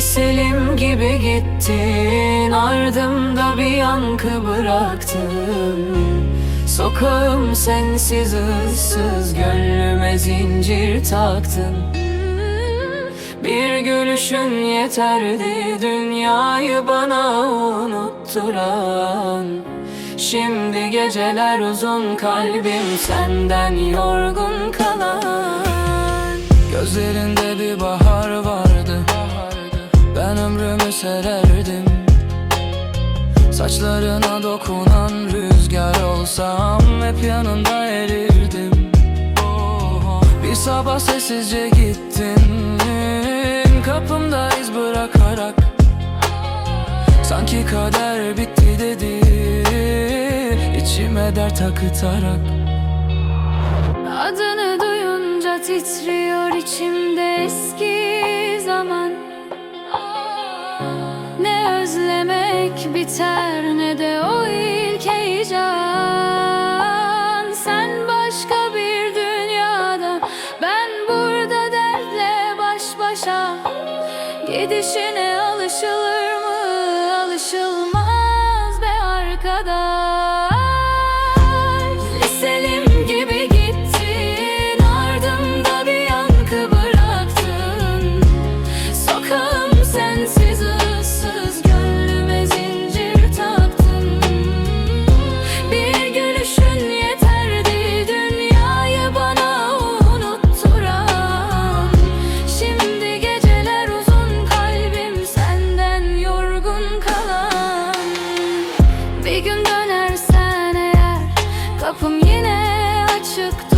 Bir selim gibi gittin. Ardımda bir yankı bıraktın. Sokağım sensiz ıssız Gönlüme zincir taktın. Bir gülüşün yeterdi Dünyayı bana unutturan. Şimdi geceler uzun Kalbim senden yorgun kalan. Gözlerinde bir bahar ömrümü sererdim Saçlarına dokunan rüzgar olsam Hep yanında erirdim. Bir sabah sessizce gittin Kapımda iz bırakarak. Sanki kader bitti dedi İçime dert akıtarak. Adını duyunca titriyor içimde eski biter ne de o ilk heyecan. Sen başka bir dünyada ben burada dertle baş başa. Gidişine Kapım yine açık